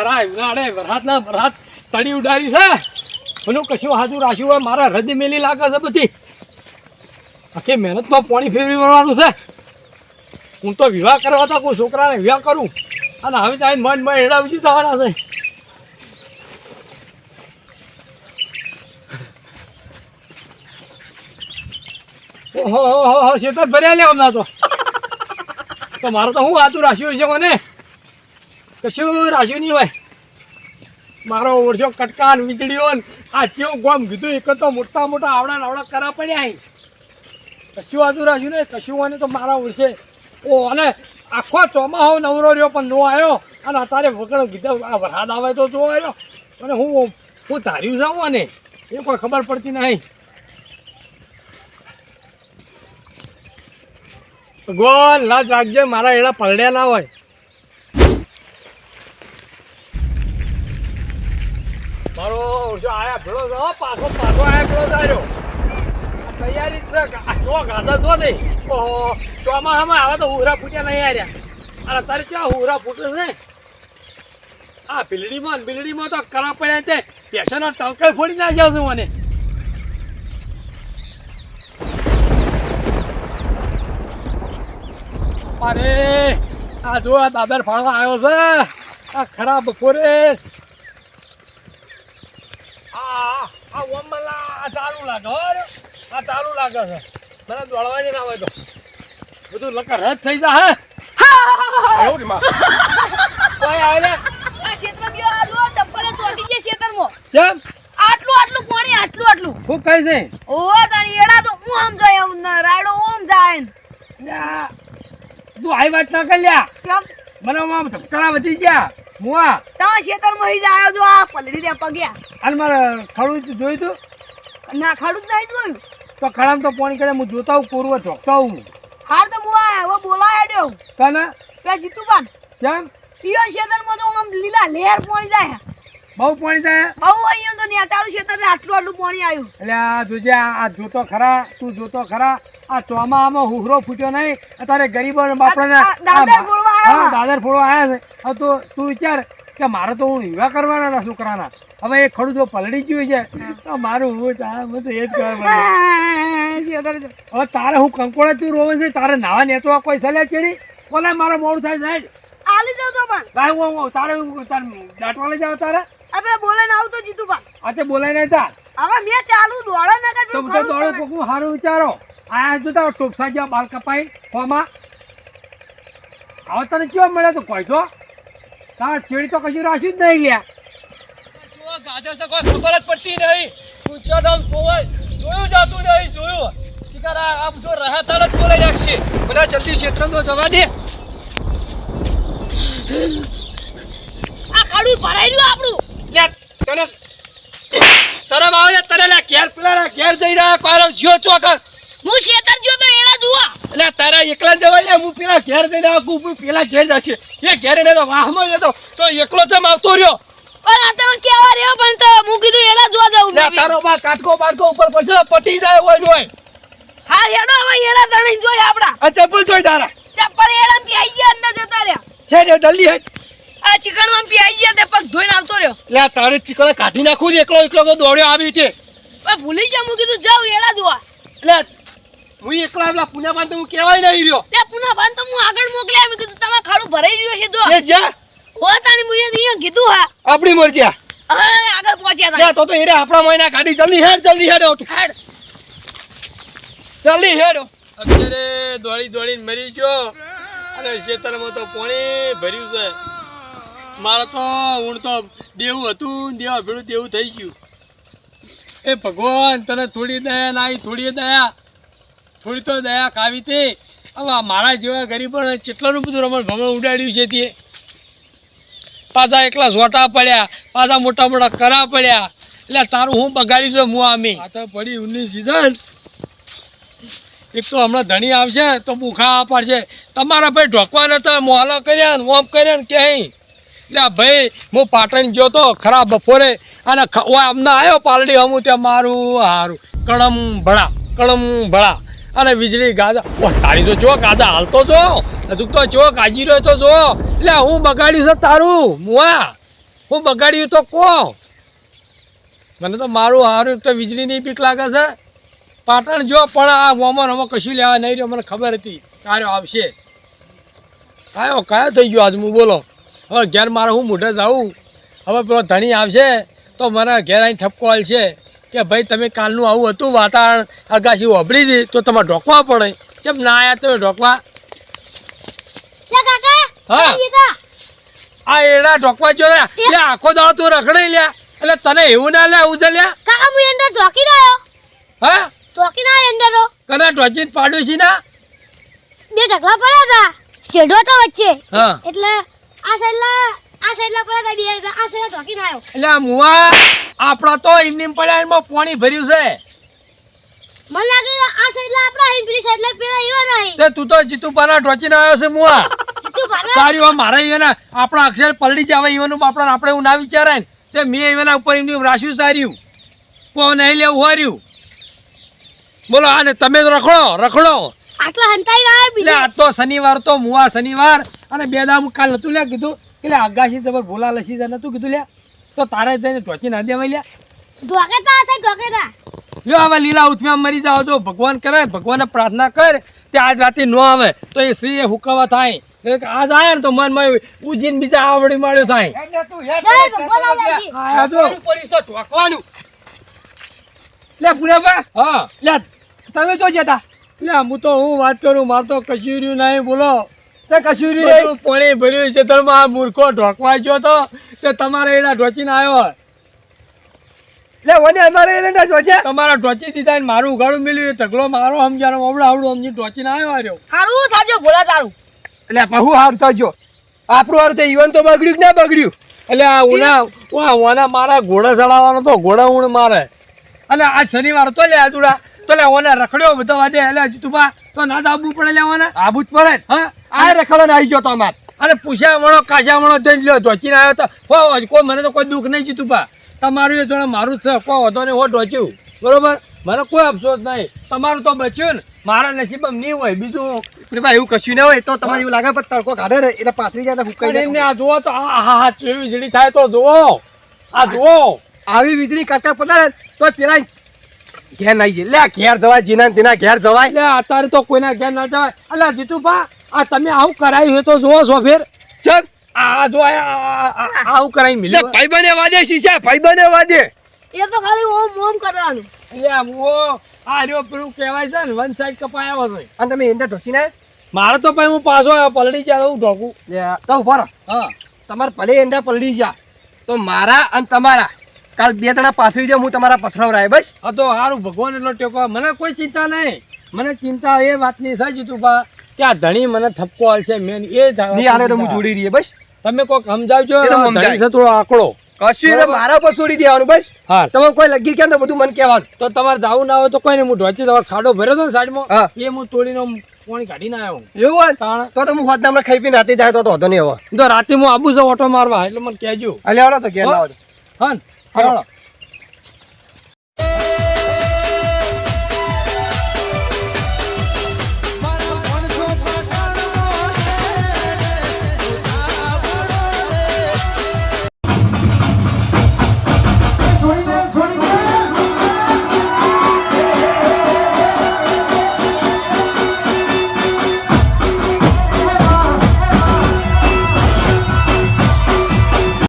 ખરા ઉનાળે, વરસાદના વરસાદ તળી ઉડાડી છે. મને કશું હાજુ રાખ્યું હોય, મારા હૃદય મેલી લાગે છે બધી. આખી મહેનતમાં પાણી ફેરવી વળવાનું છે. હું તો વિવાહ કરવા હતા કોઈ છોકરાને વિવાહ કરું. અને હવે તો મન મન એડા ઉછી થવાના છે. ઓહો હો હો શેતર ભર્યા લે હમણાં તો. તો મારે તો હું આતું રાખ્યું છે મને? કશું રાખ્યું નહીં હોય. મારો ઓરછો કટકાન વીજળીઓ આ ચેવું ગોમ કીધું, એક મોટા મોટા આવડા ને આવડા કરા પડ્યા કશું આજુ રાખ્યું ને કશું હોય તો મારા ઓરછે ઓ, અને આખો ચોમાહો નવરો રહ્યો પણ નો આવ્યો. અને અત્યારે વગર કીધું, આ વરસાદ આવે તો જો આવ્યો. અને હું હું ધાર્યું જાઉં અને એ કોઈ ખબર પડતી નહીં. ભગવાન લાજ રાખજે, મારા એડા પલડ્યા ના હોય મારો પાછો પાછો આયા ભેળો તૈયારી જ છે ચો ગાધા છો નહીં. ચોમાસામાં આવે તો હુરા ફૂટ્યા નહીં આવ્યા અરે તારે ક્યાં હુરા ફૂટે છે આ બિલડીમાં બિલડીમાં તો કરા પડ્યા છે પેશનો ટંકર ફોડી નાખ્યો છું મને. અરે, આ જો દાદર ફાળવા આવ્યો છે. આ ખરાબ બપોરે આ આ ઓમલા આ ચાલુ લાગે હો આ ચાલુ લાગે છે. મને દોડવા જ ના હોય તો. બધું લકર રદ થઈ જા હે. કોઈ આવે ને? આ ક્ષેત્રમાં ગયો આ જો ચપ્પલે ચોંટી જાય ક્ષેત્રમાં. કેમ? આટલું આટલું પાણી આટલું આટલું? શું કહે છે? ઓહો તારી એડા તો હું આમ જાય એમ ને રાયડો ઓમ જાય? ને. તું આવી વાત ના કરી લ્યા. ચમ મને આમ ધબકારા વધી ગયા. મુઆ. તા શેતર હઈ જાયો જો આ પલડી રે પગ્યા. અને મારે ખડું જોયું તું? ના ખડું નહીં જોયું. તો ખડામ તો પાણી કરે હું જોતા હું કોરવા ઝોકતા હું હાર તો મુઆ હવે બોલાય હેડ્યો. કને કે જીતુબાન. કેમ? ઈયો ક્ષેત્રમાં તો આમ લીલા લેર પાણી જાય. બહુ પાણી થાય? બહુ અહીંયા તો નેચાળું ક્ષેત્ર આટલું આટલું પાણી આવ્યું. એટલે આ જોજે આ જોતો ખરા તું જોતો ખરા આ ચોમામાં હુહરો ફૂટ્યો નહીં અત્યારે ગરીબો બાપડાને દાદર ફોડવા આવ્યા. છે. હવે તો તું વિચાર કે મારે તો હું વિવાહ કરવાના હતા છોકરાના. હવે એ ખડું જો પલડી ગયું છે તો મારું હું તો એ જ જો. હવે તારે હું કંકોડે તું રોવે છે તારે નાવા નેચવા કોઈ સલાહ ચડી? કોને મારે મોડું થાય સાહેબ? આલી જાવ તો પણ. ભાઈ હું તારે તારે દાંટવા લઈ જાવ તારે? હવે બોલે ને આવતો જીતુબાન આજે બોલાય નહીં તાર. હવે મેં ચાલુ દોડો ના કર તો બધા દોડો કોકનું સારું વિચારો. આયા તો ટોપસા જેવા બાલ કપાઈ ફોમાં હવે તને કયો મળે તો કોઈ તો તાર ચેડી તો કશું રાખ્યું જ નહીં લ્યા ગાજર તો કોઈ ખબર જ પડતી નહીં. પૂછો દમ કોઈ જોયું જાતું નહીં જોયું. શિકાર આમ જો રહે તાર જ બોલાઈ નાખશે. બધા જલ્દી ક્ષેત્ર તો જવા દે. આ ખાડું ભરાઈ રહ્યું આપણું. તને શરમ આવે તને ઘેર પેલા ઘેર જઈ રહ્યા કોરો જ્યો ચોકર હું શેતર જો તો એડા જુआ એટલે તારા એકલા જવાય લે હું પેલા ઘેર જઈ રહ્યા હું પેલા ઘેર જશે. એ ઘેર ને તો વાહમાં જતો તો એકલો જમ આવતો રહ્યો? પણ આ તો કેવા રહ્યો પણ તો હું કીધું એડા જોવા જાઉં ને તારો બા કાટકો બાટકો ઉપર પછી પટી જાય હોય હોય. હા એડો હવે એડા તણી જોઈ આપડા. આ ચપ્પલ જોઈ તારા. ચપ્પલ એડા પી આઈ ગયા અંદર જતા રહ્યા. હે જલ્દી હેડ. આ ચિકનમાં પી આઈ ગયા તે પગ ધોઈને આવતો રહ્યો. લે તારે ચિકન કાઢી નાખું એકલો એકલો તો દોડ્યો આવી રીતે. પણ ભૂલી ગયા હું કીધું જાવ એડા જોવા. લે હું એકલા પેલા પુના તો હું કેવાય નહીં રહ્યો. લે પુના બાંધ તો હું આગળ મોકલ્યા મેં કીધું તમારે ખાડું ભરાઈ રહ્યું છે જો. એ જા. હો તાની મુએ અહીંયા કીધું હા. આપણી મરજી આ. હવે આગળ પહોંચ્યા લે તો તો એરે આપણા મહિના કાઢી જલ્દી હેડ જલ્દી હેડ તું. હેડ. જલ્દી હેડ અત્યારે દોડી દોડીને મરી ગયો. અને ખેતરમાં તો પાણી ભર્યું છે. મારે તો હું તો દેવું હતું દેવા ભેળું દેવું થઈ ગયું. એ ભગવાન, તને થોડી દયા ના થોડી દયા. થોડી તો દયા ખાવી તે. હવે મારા જેવા ગરીબોને કેટલાનું બધું રમણ ભમણ ઉડાડ્યું છે તે. પાછા એકલા સોટા પડ્યા, પાછા મોટા મોટા કરા પડ્યા. એટલે તારું હું બગાડી છું હું આમી? આ તો પડી ઊની સીઝન એક તો હમણાં ધણી આવશે તો બુખા પાડશે. તમારા ભાઈ ઢોકવા નતા મોહલા કર્યા ઓમ કર્યા ને ક્યાંય? એટલે ભાઈ, હું પાટણ ગયો તો ખરા બપોરે અને અમને આવ્યો પાલડી હમું ત્યાં મારું હારું. કળમ ભળા કળમ ભળા. અને વીજળી ગાજા તારી તો જો ગાજા હાલતો જો હજુ તો જો કાજી રહ્યો તો જો એટલે હું બગાડ્યું છે તારું, મુઆ. હું બગાડ્યું તો કહો મને તો મારું હારું તો વીજળીની બીક લાગે છે. પાટણ જો, પણ આ વોમન અમે કશું લેવા નહીં રહ્યો, મને ખબર હતી. કાર્યો આવશે. કયો કયો થઈ ગયો આજ હું બોલો. હવે ઘેર મારે હું મોઢે જાઉં? હવે પેલો ધણી આવશે તો મને ઘેર આવીને ઠપકો છે કે ભાઈ તમે કાલનું આવું હતું વાતાવરણ અગાશી ઓભળી હતી તો તમારે ઢોકવા પડે કેમ ના આવ્યા તમે ઢોકવા? હા. આ એડા ઢોકવા જો એટલે આખો દાવ તું રખડે લ્યા. એટલે તને એવું ના લે આવું છે લ્યા? કાકા હું ઝોકી રહ્યો. હા? ઝોકી ના અંદર તો કના ઢોચીને પાડ્યું છે ના? બે ઢગલા પડ્યા હતા. ચેડો તો વચ્ચે. હા. એટલે આ સાઈડલા આ સાઈડલા પડ્યા બે આ સાઈડ ઝોકી ના આવ્યો. એટલે મુવા આપણા તો એમની પડ્યા એમાં પાણી ભર્યું છે. મને લાગે આ સાઈડલા આપણા અહીં પેલી સાઈડલા પેલા એવા નહીં તે તું તો જીતુપાના ઢોચીને આવ્યો છે મુવા. જીતુ તારી મારા ઈવાના આપણા અક્ષર પલડી જાય આવે ઈવાનું આપણે આપણે એવું ના વિચારાય ને. તે મેં ઈવાના ઉપર એમની રાશ્યું સાર્યું. કોઈ નહીં લેવું હાર્યું? બોલો આને તમે તો રખડો રખડો. આટલા હંતાઈ બીજા? આ તો શનિવાર તો મુવા શનિવાર. અને બે દામ કાલ નતું લ્યા કીધું. કે લે આગાશી જબર ભોલા લસી જાય નતું કીધું લ્યા. તો તારે જઈને ટોચી ના દેવાય લ્યા. ઢોકે તો આ ઢોકે તા લ્યો હવે લીલા ઉથમ્યા મરી જાવ જો ભગવાન કરે ભગવાનને પ્રાર્થના કર તે આજ રાતે ન આવે. તો એ શ્રી હુકવા થાય. આજ આયા ને તો મનમાં ઉજીને બીજા આવડી માળ્યો થાય. ભગવાન આલાજી ઢોકવાનું લે પુરાબા હા લે તમે જો જતા લે હું તો હું વાત કરું મારે તો કશું રહ્યું નહીં બોલો. તે કશું રી બધું પાણી ભર્યું છે. તમે આ મૂર્ખો ઢોકવા ગયો તો તે તમારે એના ઢોચીને આવ્યો લે વને અમારે એને જોજે તમારા ઢોચી દીધા ને મારું ઉગાડું મેલ્યું એ ઢગલો મારો સમજાનો આવડું આવડું સમજી ઢોચીને આવ્યો હાર્યો સારું થાજો ભોલા તારું. એટલે બહુ હારું થજો. આપણું હારું તો ઈવન તો બગડ્યું કે ના બગડ્યું? એટલે આ ઉના ઓના મારા ઘોડા ચડાવવાનો તો ઘોડા ઊણ મારે. એટલે આ શનિવાર તો લે આદુડા. તો લે ઓને રખડ્યો બધો વાદે. એટલે હજી તું બા તો ના આબુ પડે લેવાના આબુ જ પડે હા. આ રખડો આવી ગયો તમાર. અને પૂછ્યા વણો કાશા વણો જઈને લ્યો ઢોચીને આવ્યો તો હો કોઈ મને તો કોઈ દુઃખ નહીં જીતું પા. તમારું એ જોડે મારું જ છે કોઈ વધો ને હો ઢોચ્યું બરોબર? મને કોઈ અફસોસ નહીં. તમારું તો બચ્યું ને મારા નસીબમાં નહીં હોય. બીજું ભાઈ એવું કશું ના હોય તો તમારે એવું લાગે પણ તડકો કાઢે ને એટલે પાથરી જાય હુકાઈ જાય આ જુઓ તો આ હા હા ચેવી વીજળી થાય તો જુઓ. આ જુઓ. આવી વીજળી કાચા પડે તો પેલા ઘેર નાઈ જાય. લે ઘેર જવાય જીના ને તેના ઘેર જવાય. લે અત્યારે તો કોઈના ઘેર ના જવાય. અલા જીતુભા આ તમે આવું કરાયું હોય તો જુઓ છો ફેર. સર આ જો આવું કરાવી મિલે મિલ્યું ભાઈ બને વાદે શીશા ભાઈ વાદે. એ તો ખાલી ઓમ ઓમ કરવાનું. એટલે ઓ આ રહ્યો પેલું કહેવાય છે ને વન સાઈડ કપાયા હોય અને તમે એંડા ઢોચીને મારે તો પછી હું પાછો આવ્યો પલડી જાય હું ઢોકું. લે તો ઊભા રહો. હા. તમારે ભલે એંડા પલડી જા તો મારા અને તમારા. કાલ બે જણા પાથરી જાય હું તમારા પથરાવરાય બસ. હા તો સારું ભગવાન એટલો ટેકો. મને કોઈ ચિંતા નહીં. મને ચિંતા એ વાતની તું જીતુભા. કે આ ધણી મને થપકો હાલશે મેન એ નહીં તો હું જોડી રહીએ બસ. તમે કોઈક સમજાવજો. ધણી છે થોડો આંકડો. કશું મારા પર છોડી દેવાનું બસ. હા. તમે કોઈ લગી ક્યાં તો બધું મને કહેવાનું. તો તમારે જવું ના હોય તો કોઈ નહીં હું ઢોચી તમારે ખાડો ભર્યો હતો ને સાઈડમાં? એ હું તોડીને પાણી કાઢીને આવ્યો એવું તાણ. તો તો હું નામના ખાઈ પીને રાતે જાય તો તો નહીં હવે તો રાતે હું આબુ છું ઓટો મારવા એટલે મને કહેજો. અલે આવડો તો ઘેર ના. હા